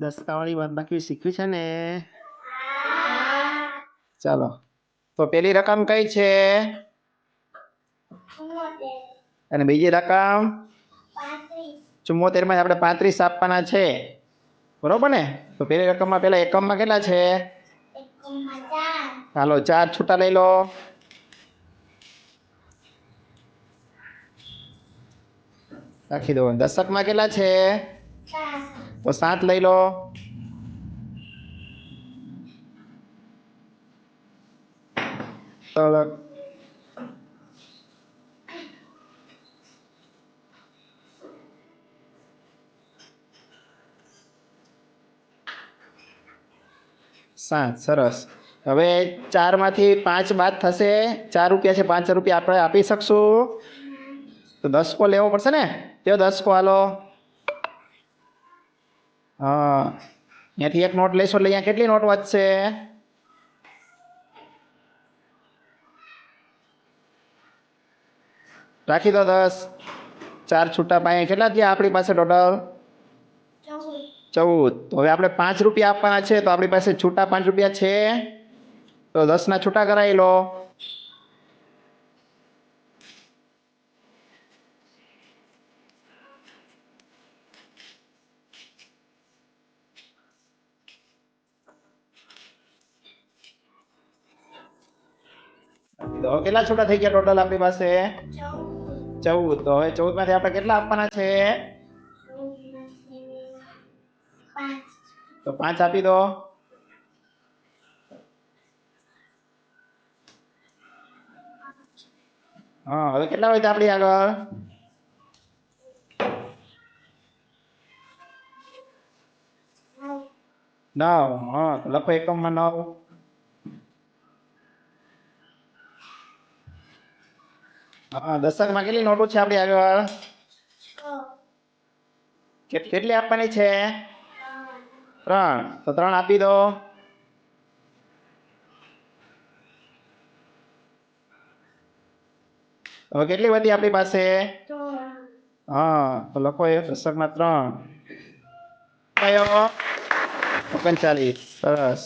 દસકાવાળી વાત બાકી શીખ્યું છે ને? ચાલો. તો પેલી રકમ કઈ છે? અને બીજી રકમ? ચુમ્મોતેરમાં આપણે પાંત્રીસ આપવાના છે. બરોબર ને? તો પેલી રકમમાં પેલા એકમમાં કેટલા છે? હાલો, ચાર છૂટા લઈ લો. રાખી દો. દશકમાં કેટલા છે? તો સાત લઈ લો. તો સાત, સરસ. હવે ચારમાંથી પાંચ બાદ થશે. ચાર રૂપિયા છે, પાંચ રૂપિયા આપણે આપી શકશું. તો દસકો લેવો પડશે ને? તેઓ દસકો હાલો અહીંયાથી એક નોટ લેશો એટલે અહીંયા કેટલી નોટ વાંચશે? રાખી દો દસ. ચાર છૂટા પાયા. કેટલા થયા આપણી પાસે ટોટલ ચૌદ. તો હવે આપણે પાંચ રૂપિયા આપવાના છે, તો આપણી પાસે છૂટા પાંચ રૂપિયા છે. તો દસના છૂટા કરાવી લો. તો કેટલા છૂટા થઈ ગયા ટોટલ આપણી પાસે? ચૌદ. તો હવે ચૌદમાંથી આપણે કેટલા આપવાના છે? તો પાંચ આપી દો. હા, હવે કેટલા હોય આપણી આગળ? નવ. હા લખો એકમમાં નવ. હા દશકમાં કેટલી નોટો છે આપણી આગળ? કેટલી આપવાની છે? ત્રણ. તો ત્રણ આપી દો. હવે કેટલી બધી આપણી પાસે? હા તો લખો એ દશકમાં ત્રણ. કયો ઓગણચાલીસ. સરસ.